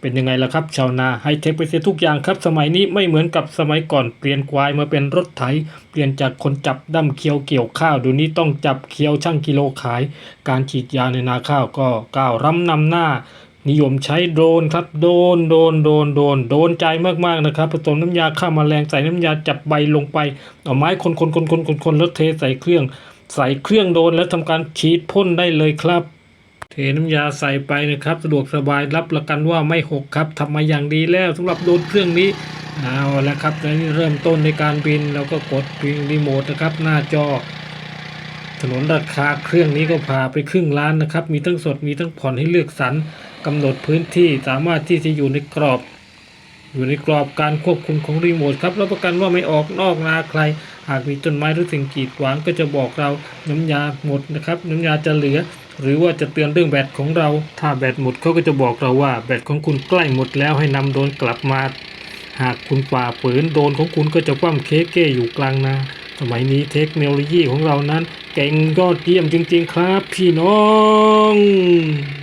เป็นยังไงล่ะครับ ชาวนาไฮเทคไปเสียทุกอย่างครับ สมัยนี้ไม่เหมือนกับสมัยก่อนเปลี่ยนควายมาเป็นรถไถ เปลี่ยนจากคนจับดั้มเคียวเกี่ยวข้าวเดูนี้ต้องจับเคียวช่างกิโลขาย การฉีดยาในนาข้าวก็ก้าวรำนำหน้า นิยมใช้โดรนครับโดนโดนโดนโดนโดนใจมากๆนะครับผสมน้ำยาฆ่าแมลงใส่น้ำยาจับใบลงไปเอาไม้คนคนคนคนคนคนแล้วเทใส่เครื่อง ใส่เครื่องโดนแล้วทำการฉีดพ่นได้เลยครับ เทน้ำยาใส่ไปนะครับ สะดวกสบายรับประกันว่าไม่หกครับทำมาอย่างดีแล้วสำหรับโดรนเครื่องนี้เอาละครับแล้วนี่เริ่มต้นในการบินเราก็กดปิงรีโมทนะครับ หน้าจอ ถนนราคาเครื่องนี้ก็พาไปครึ่งล้านนะครับ มีทั้งสดมีทั้งผ่อนให้เลือกสรรกำหนดพื้นที่สามารถที่จะอยู่ในกรอบ อยู่ในกรอบการควบคุมของรีโมทครับรับประกันว่าไม่ออกนอกนาใคร หากมีต้นไม้หรือสิ่งกีดขวางก็จะบอกเราน้ำยาหมดนะครับ น้ำยาจะเหลือ หรือว่าจะเตือนเรื่องแบตของเรา ถ้าแบตหมดเขาก็จะบอกเราว่าแบตของคุณใกล้หมดแล้วให้นำโดรนกลับมา หากคุณฝ่าฝืนโดรนของคุณก็จะคว่ำเค้กเก้อยู่กลางนาสมัยนี้เทคโนโลยีของเรานั้น เก่งยอดเยี่ยมจริงๆครับ พี่น้อง